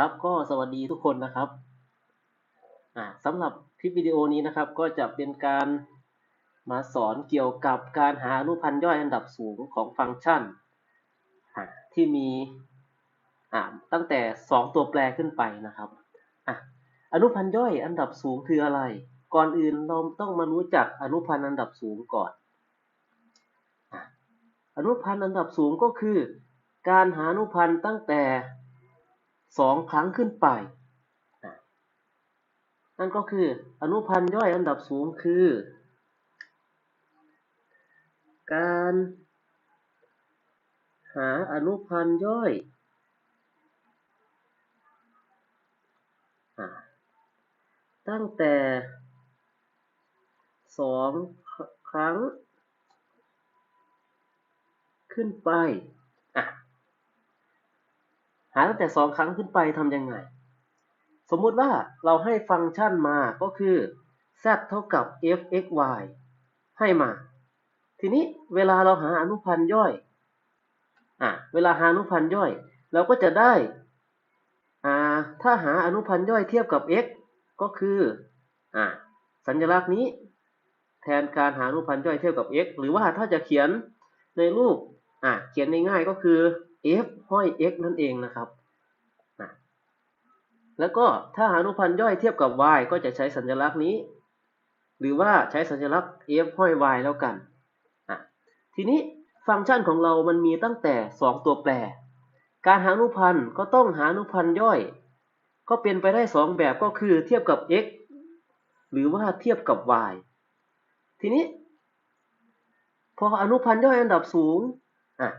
ครับก็สวัสดีทุกคนนะครับสำหรับคลิปวิดีโอนี้นะครับก็จะเป็นการมาสอนเกี่ยวกับการหาอนุพันธ์ย่อยอันดับสูงของฟังก์ชัน ที่มีตั้งแต่ 2 ตัวแปรขึ้นไปนะครับออนุพันธ์ย่อยอันดับสูงคืออะไร ก่อนอื่นเราต้องมารู้จักอนุพันธ์อันดับสูงก่อนออนุพันธ์อันดับสูงก็คือ การหาอนุพันธ์ตั้งแต่ สองครั้งขึ้นไป นั่นก็คืออนุพันธ์ย่อยอันดับสูงคือ การหาอนุพันธ์ย่อยตั้งแต่สองครั้ง ขึ้นไป อะ หาตั้งแต่สองครั้งขึ้นไปทำยังไง สมมุติว่าเราให้ฟังก์ชันมาก็คือ z เท่ากับ f x y ให้มา ทีนี้เวลาเราหาอนุพันธ์ย่อยอะเวลาหาอนุพันธ์ย่อย เราก็จะได้อ่าถ้าหาอนุพันธ์ย่อยเทียบกับ x ก็คืออ่าสัญลักษณ์นี้ แทนการหาอนุพันธ์ย่อยเทียบกับ x หรือว่าถ้าจะเขียนในรูปอะเขียนง่ายๆก็คือ f ห้อย x นั่นเองนะครับ แล้วก็ถ้าหาอนุพันธ์ย่อยเทียบกับ y ก็จะใช้สัญลักษณ์นี้ หรือว่าใช้สัญลักษณ์ f ห้อย y แล้วกัน ทีนี้ฟังก์ชันของเรามันมีตั้งแต่ 2 ตัวแปร การหาอนุพันธ์ก็ต้องหาอนุพันธ์ย่อย ก็เป็นไปได้ 2 แบบก็คือเทียบกับ x หรือว่าเทียบกับ y ทีนี้ พออนุพันธ์ย่อยอันดับสูงอะ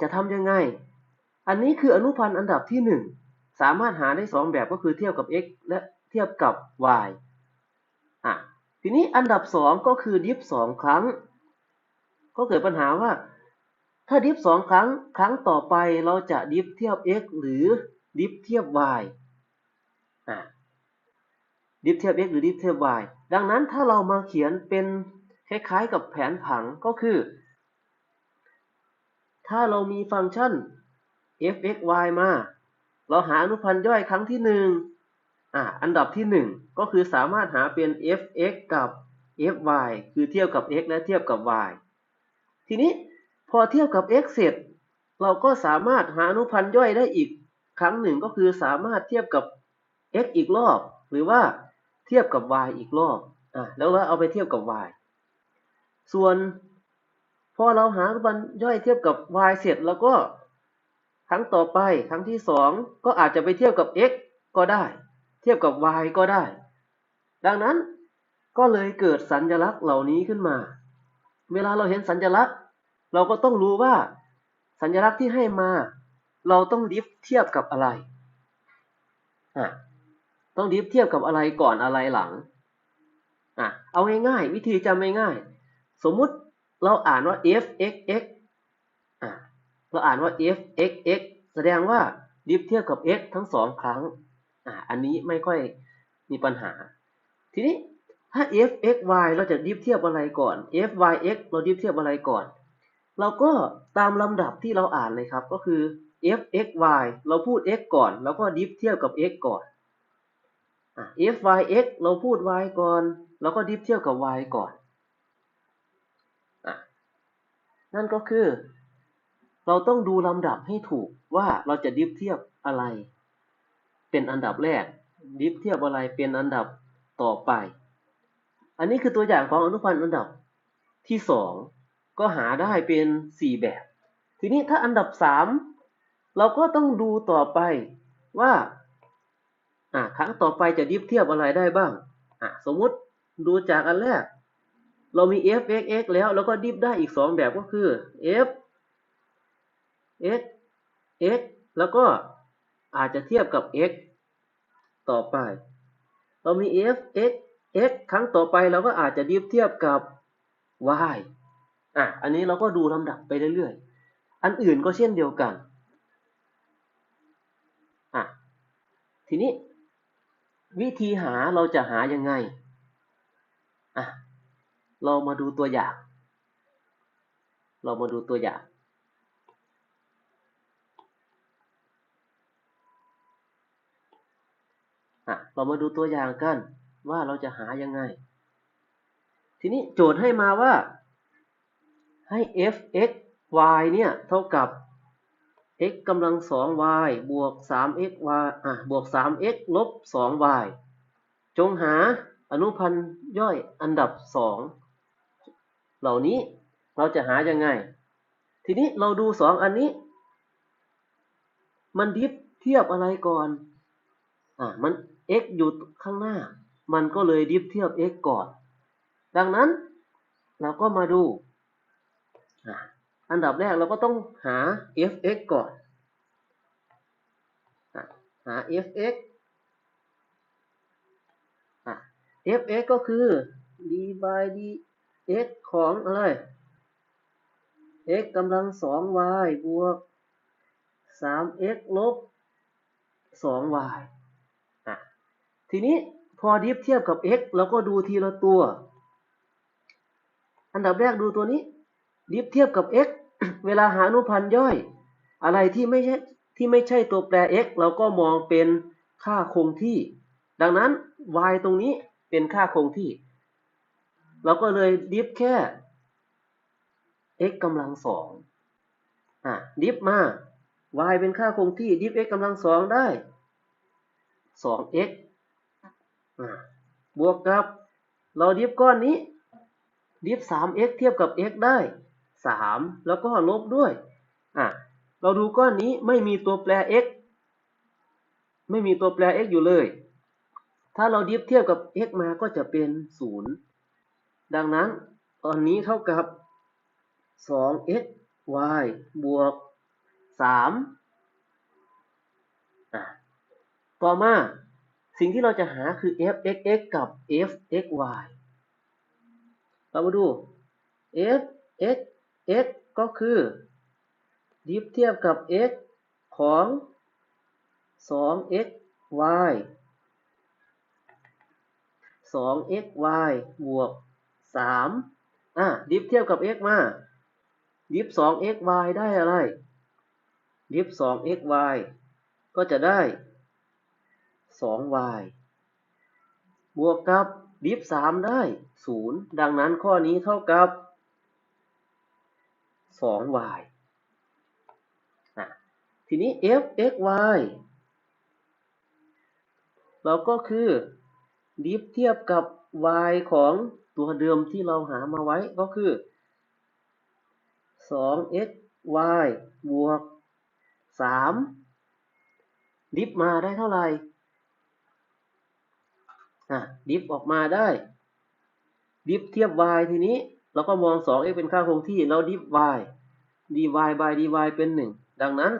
จะทำยังไง อันนี้คืออนุพันธ์อันดับที่ 1 สามารถหาได้ 2 แบบก็คือเทียบกับ x และเทียบกับ y อะทีนี้อันดับ 2 ก็คือดิฟ2ครั้ง ก็เกิดปัญหาว่า ถ้าดิฟ2ครั้ง ครั้งต่อไปเราจะดิฟเทียบ x หรือดิฟเทียบ y อะดิฟเทียบ x หรือดิฟเทียบ y ดังนั้นถ้าเรามาเขียนเป็นคล้ายๆกับแผนผังก็คือ ถ้าเรามีฟังก์ชัน f x y มา เราหาอนุพันธ์ย่อยครั้งที่หนึ่งอะอันดับที่หนึ่งก็คือสามารถหาเป็น f x กับ f y คือเทียบกับ x และเทียบกับ y ทีนี้พอเทียบกับ x เสร็จ เราก็สามารถหาอนุพันธ์ย่อยได้อีกครั้งหนึ่งก็คือสามารถเทียบกับ x อีกรอบ หรือว่าเทียบกับ y อีกรอบอะแล้วเราเอาไปเทียบกับ y ส่วน พอเราหาอนุพันธ์ย่อยเทียบกับ y เสร็จแล้วก็ ครั้งต่อไปครั้งที่2ก็อาจจะไปเทียบกับ x ก็ได้ เทียบกับ y ก็ได้ ดังนั้นก็เลยเกิดสัญลักษณ์เหล่านี้ขึ้นมา เวลาเราเห็นสัญลักษณ์ เราก็ต้องรู้ว่า สัญลักษณ์ที่ให้มา เราต้องดิฟเทียบกับอะไรอะต้องดิฟเทียบกับอะไรก่อนอะไรหลังอะเอาง่ายๆวิธีจำง่ายๆสมมุติเราอ่านว่า f x x เราอ่านว่า f x x แสดงว่าดิฟเทียบกับ x ทั้งสองครั้ง อะอันนี้ไม่ค่อยมีปัญหา ทีนี้ถ้า f x y เราจะดิฟเทียบอะไรก่อน f y x เราดิฟเทียบอะไรก่อน เราก็ตามลำดับที่เราอ่านเลยครับ ก็คือ f x y เราพูด x ก่อน แล้วก็ดิฟเทียบกับ x ก่อนอะ f y x เราพูด y ก่อน แล้วก็ดิฟเทียบกับ y ก่อน นั่นก็คือ เราต้องดูลำดับให้ถูกว่าเราจะดิฟเทียบอะไร เป็นอันดับแรก ดิฟเทียบอะไรเป็นอันดับต่อไป อันนี้คือตัวอย่างของอนุพันธ์อันดับที่สองก็หาได้เป็น4แบบ ทีนี้ถ้าอันดับ3เราก็ต้องดูต่อไปว่าอะครั้งต่อไปจะดิฟเทียบอะไรได้บ้างอะสมมุติดูจากอันแรก เรามี f x x แล้ว แล้วก็ดิฟได้อีก2แบบก็คือ f x x แล้วก็อาจจะเทียบกับ x ต่อไป เรามี f x x ครั้งต่อไปเราก็อาจจะดิฟเทียบกับ y อะ อันนี้เราก็ดูลำดับไปเรื่อยๆ อันอื่นก็เช่นเดียวกัน อะ ทีนี้ วิธีหาเราจะหายังไง อะ เรามาดูตัวอย่าง เรามาดูตัวอย่าง อะ เรามาดูตัวอย่างกันว่าเราจะหายังไง ทีนี้โจทย์ให้มาว่า ให้ f(x y) เนี่ย เท่ากับ x กำลัง 2y บวก 3x y อะบวก 3x ลบ 2y จงหาอนุพันธ์ย่อยอันดับ 2 เหล่านี้เราจะหายังไง ทีนี้เราดู 2 อันนี้ มันดิฟเทียบอะไรก่อน อะมัน x อยู่ข้างหน้า มันก็เลยดิฟเทียบ x ก่อน ดังนั้นเราก็มาดู อันดับแรกเราก็ต้องหา f(x) ก่อน หา f(x) fx ก็คือ d by dx ของอะไร x กำลัง 2y บวก 3x ลบ 2y อะ ทีนี้พอดิฟเทียบกับ x เราก็ดูทีละตัว อันดับแรกดูตัวนี้ ดิฟเทียบกับ x เวลาหาอนุพันธ์ย่อย อะไรที่ไม่ใช่ที่ไม่ใช่ตัวแปร x เราก็มองเป็นค่าคงที่ ดังนั้น y ตรงนี้เป็นค่าคงที่ เราก็เลยดิฟแค่ x กำลังสองอะดิฟมา y เป็นค่าคงที่ดิฟ x กำลังสองได้ 2x บวกกับ เราดิฟก้อนนี้ดิฟ 3x เทียบกับ x ได้ 3 แล้วก็ลบด้วย อะ เราดูก้อนนี้ไม่มีตัวแปร x ไม่มีตัวแปร x อยู่เลย ถ้าเราดิฟเทียบกับ x มาก็จะเป็น 0 ดังนั้นตอนนี้เท่ากับ 2x y บวก 3 อะ ต่อมา สิ่งที่เราจะหาคือ f x x กับ f x y เรามาดู f x x ก็คือดิฟเทียบกับ x ของ 2x y 2x y บวก 3 อะ ดิฟเทียบกับ x มา ดิฟ 2x y ได้อะไร ดิฟ 2x y ก็จะได้ 2y บวกกับดิฟ3ได้ 0 ดังนั้นข้อนี้เท่ากับ 2y อะทีนี้ f x y เราก็คือดิฟเทียบกับ y ของตัวเดิมที่เราหามาไว้ก็คือ 2x y บวก 3 ดิฟมาได้เท่าไหร่ อะดิฟออกมาได้ ดิฟเทียบ y ทีนี้ เราก็มอง 2x เป็นค่าคงที่แล้วดิฟ y dy by dy เป็น 1 ดังนั้น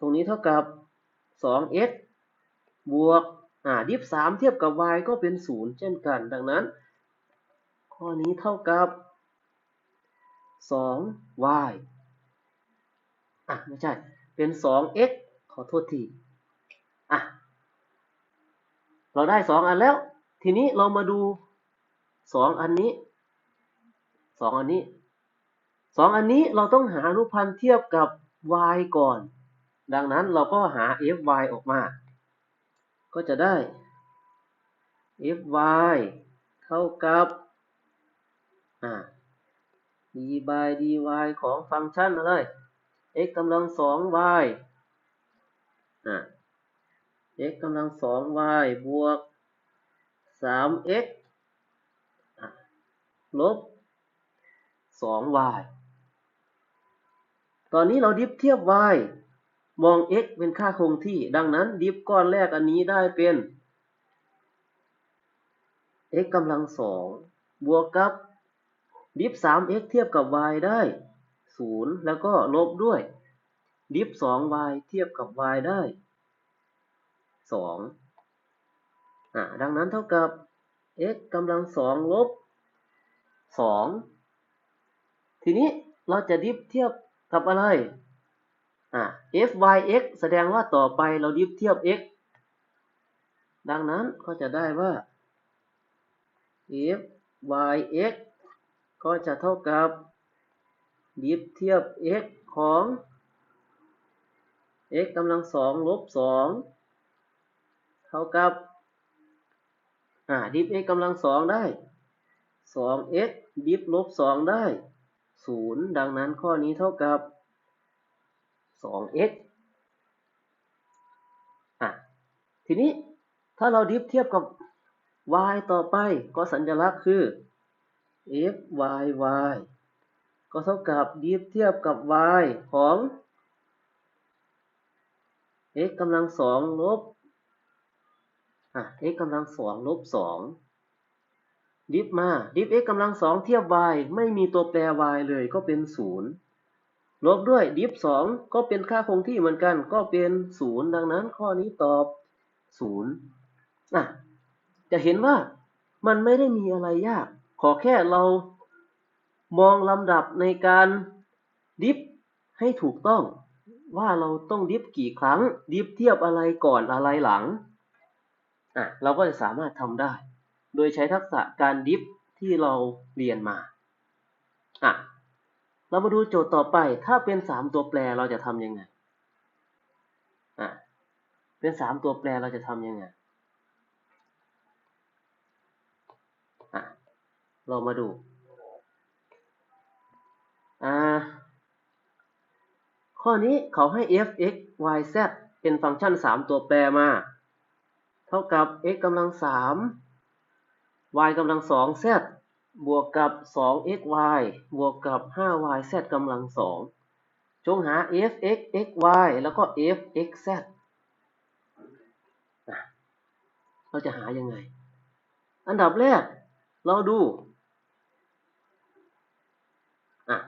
ตรงนี้เท่ากับ 2x บวกอ่าดิฟ 3 เทียบกับ y ก็เป็น 0 เช่นกัน ดังนั้น ข้อนี้เท่ากับ 2y อะ ไม่ใช่ เป็น 2x ขอโทษที อะ เราได้2อันแล้ว ทีนี้เรามาดู2อันนี้2อันนี้2อันนี้เราต้องหาอนุพันธ์เทียบกับ y ก่อน ดังนั้นเราก็หา fy ออกมา ก็จะได้ fy เท่ากับอ่า d by dy ของฟังก์ชันอะไร x กำลัง 2y อ่า x กำลัง 2y บวก 3x อะลบ 2y ตอนนี้เราดิฟเทียบ y มอง x เป็นค่าคงที่ ดังนั้นดิฟก้อนแรกอันนี้ได้เป็น x กำลัง2บวกกับดิฟ 3x เทียบกับ y ได้ 0 แล้วก็ลบด้วย ดิฟ 2y เทียบกับ y ได้ 2อ่าดังนั้นเท่ากับ x กำลัง2ลบ 2 ทีนี้เราจะดิฟเทียบกับอะไร อ่า fyx แสดงว่าต่อไปเราดิฟเทียบ x ดังนั้นก็จะได้ว่า fyx ก็จะเท่ากับ ดิฟเทียบ x ของ x กำลัง2ลบ2เท่ากับอ่าดิฟ x กำลังสองได้ 2x ดิฟลบ2ได้0ดังนั้นข้อนี้เท่ากับ 2x อะทีนี้ถ้าเราดิฟเทียบกับ y ต่อไปก็สัญลักษณ์คือ f y y ก็เท่ากับดิฟเทียบกับ y ของ x กำลังสองลบ อะ x กำลังสองลบสองดิฟมาดิฟ x กำลังสองเทียบ y ไม่มีตัวแปร y เลยก็เป็นศูนย์ลบด้วยดิฟสองก็เป็นค่าคงที่เหมือนกัน ก็เป็นศูนย์ดังนั้นข้อนี้ตอบศูนย์อะ จะเห็นว่ามันไม่ได้มีอะไรยาก ขอแค่เรามองลำดับในการดิฟให้ถูกต้อง ว่าเราต้องดิฟกี่ครั้ง ดิฟเทียบอะไรก่อนอะไรหลัง อะเราก็จะสามารถทำได้ โดยใช้ทักษะการดิฟที่เราเรียนมาอะเรามาดูโจทย์ต่อไป ถ้าเป็น 3 ตัวแปรเราจะทำยังไงอะเป็น 3 ตัวแปรเราจะทำยังไงอะเรามาดูอ่าข้อนี้เขาให้ f x y z เป็นฟังก์ชัน 3 ตัวแปรมา เท่ากับ x กำลัง3 y กำลัง2 z บวกกับ 2 x y บวกกับ 5 y z กำลัง2จงหา f x x y แล้วก็ f x z เราจะหายังไง อันดับแรก เราดู อะ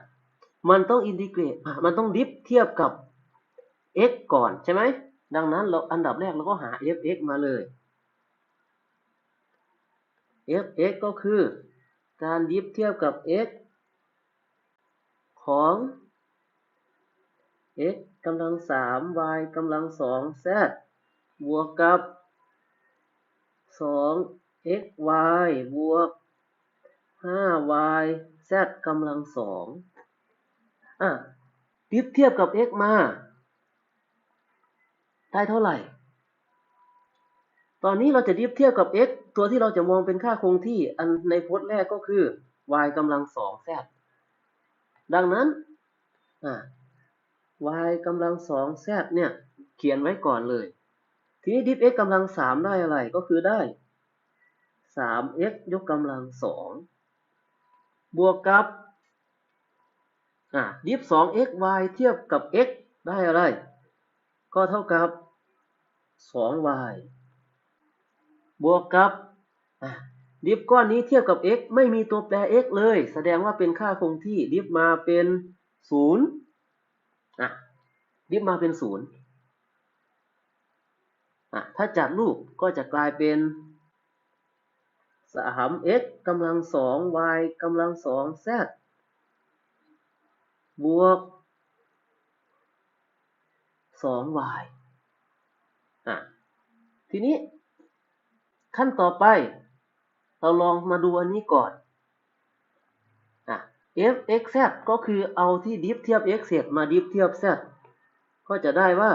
มันต้องอินทิเกรตมันต้องดิฟเทียบกับ x ก่อนใช่ไหม ดังนั้นเราอันดับแรกเราก็หา f(x) มาเลย f(x) ก็คือการดิฟเทียบกับ x ของ x กำลัง 3 y กำลัง 2 z บวกกับ 2 x y บวก 5 y z กำลัง 2 อะดิฟเทียบกับ x มา ได้เท่าไหร่ ตอนนี้เราจะดิฟเทียบกับ x ตัวที่เราจะมองเป็นค่าคงที่ อันในพจน์แรกก็คือ y กำลังสอง z ดังนั้นอ่า y กำลังสอง z เนี่ย เขียนไว้ก่อนเลย ทีนี้ดิฟ x กำลังสามได้อะไรก็คือได้ 3x ยกกำลังสองบวกกับอ่าดิฟ 2x y เทียบกับ x ได้อะไร ก็เท่ากับ 2y บวกกับดิฟก้อนนี้เทียบกับ x ไม่มีตัวแปร x เลย แสดงว่าเป็นค่าคงที่ดิฟมาเป็น 0 อะ ดิฟมาเป็น 0 อะ ถ้าจัดรูปก็จะกลายเป็น 3x กำลัง 2y กำลัง 2z บวก 2y อะทีนี้ ขั้นต่อไป เราลองมาดูอันนี้ก่อนอะ f x z ก็คือเอาที่ดิฟเทียบ x เสร็จมาดิฟเทียบ z ก็จะได้ว่า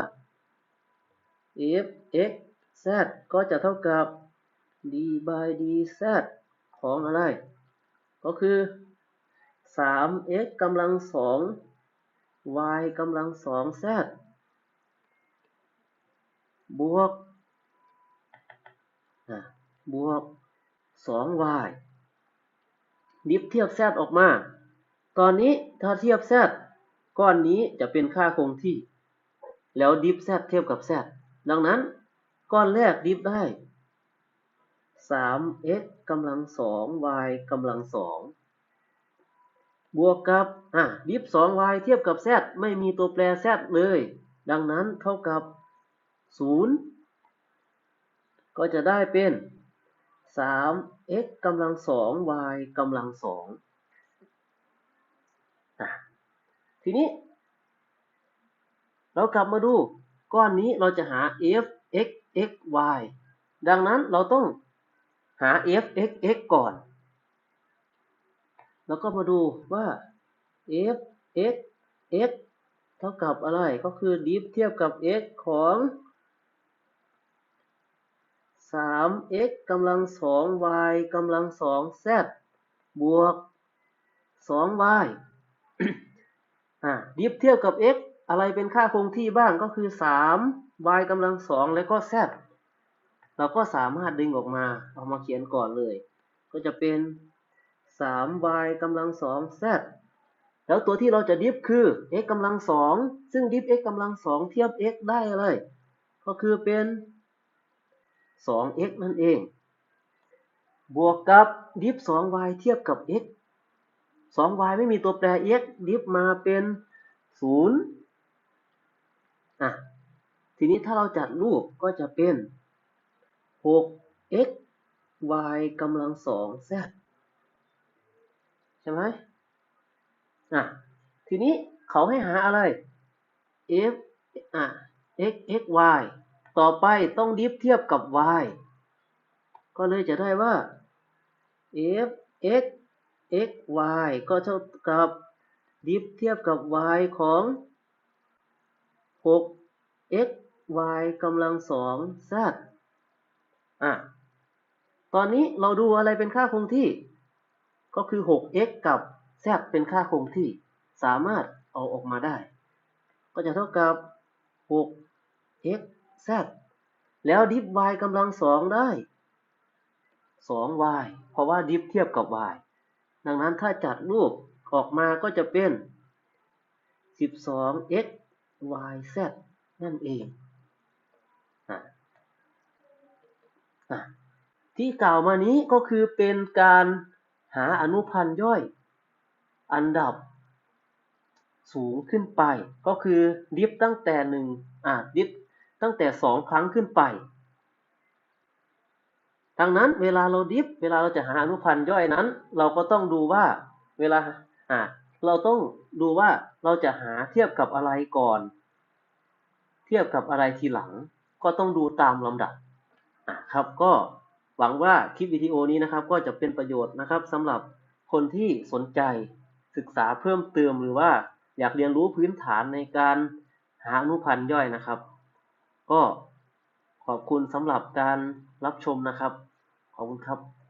f x z ก็จะเท่ากับ d by d z ของอะไร ก็คือ 3x กำลัง 2 y กำลัง 2z บวกบวก 2y ดิฟเทียบ z ออกมา ตอนนี้ถ้าเทียบ z ก้อนนี้จะเป็นค่าคงที่ แล้วดิฟ z เทียบกับ z ดังนั้นก้อนแรกดิฟได้ 3x กำลัง 2y กำลัง 2 บวกกับอะดิฟ 2y เทียบกับ z ไม่มีตัวแปร z เลย ดังนั้นเท่ากับ 0 ก็จะได้เป็น 3x กำลัง 2y กำลัง2อะทีนี้ เรากลับมาดูก้อนนี้เราจะหา f x x y ดังนั้นเราต้องหา f x x ก่อน แล้วก็มาดูว่า f x x เท่ากับอะไรก็คือดิฟเทียบกับ x ของ 3x กำลัง 2y กำลัง 2z บวก 2y อ่าดิฟเทียบกับ x อะไรเป็นค่าคงที่บ้างก็คือ 3y กำลัง 2 แล้วก็ z เราก็สามารถดึงออกมา เอามาเขียนก่อนเลย ก็จะเป็น 3y กำลัง 2z แล้วตัวที่เราจะดิฟคือ x กำลัง 2 ซึ่งดิฟ x กำลัง 2 เทียบ x ได้อะไรก็คือเป็น 2x นั่นเอง บวกกับดิฟ 2y เทียบกับ x 2y ไม่มีตัวแปร x ดิฟมาเป็น 0 อะ ทีนี้ถ้าเราจัดรูปก็จะเป็น 6x y กำลัง 2 z ใช่ไหมอะ ทีนี้เขาให้หาอะไร f อะ x x y ต่อไปต้องดิฟเทียบกับ y ก็เลยจะได้ว่า f x x y ก็เท่ากับดิฟเทียบกับ y ของ6 x y กำลัง2 z อะ ตอนนี้เราดูอะไรเป็นค่าคงที่ ก็คือ 6x กับ z เป็นค่าคงที่ สามารถเอาออกมาได้ ก็จะเท่ากับ 6x z แล้วดิฟ y กำลัง2ได้ 2y เพราะว่าดิฟเทียบกับ y ดังนั้นถ้าจัดรูปออกมาก็จะเป็น 12x y z นั่นเองออที่กล่าวมานี้ก็คือเป็นการหาอนุพันธ์ย่อย อันดับสูงขึ้นไป ก็คือดิฟตั้งแต่หนึ่งอ่าดิฟ ตั้งแต่สองครั้งขึ้นไป ดังนั้นเวลาเราดิฟ เวลาเราจะหาอนุพันธ์ย่อยนั้น เราก็ต้องดูว่าเวลาอ่าเราต้องดูว่าเราจะหาเทียบกับอะไรก่อน เทียบกับอะไรทีหลัง ก็ต้องดูตามลำดับอ่าครับก็หวังว่าคลิปวิดีโอนี้นะครับ ก็จะเป็นประโยชน์นะครับสำหรับคนที่สนใจศึกษาเพิ่มเติมหรือว่าอยากเรียนรู้พื้นฐานในการหาอนุพันธ์ย่อยนะครับ ก็ขอบคุณสำหรับการรับชมนะครับ ขอบคุณครับ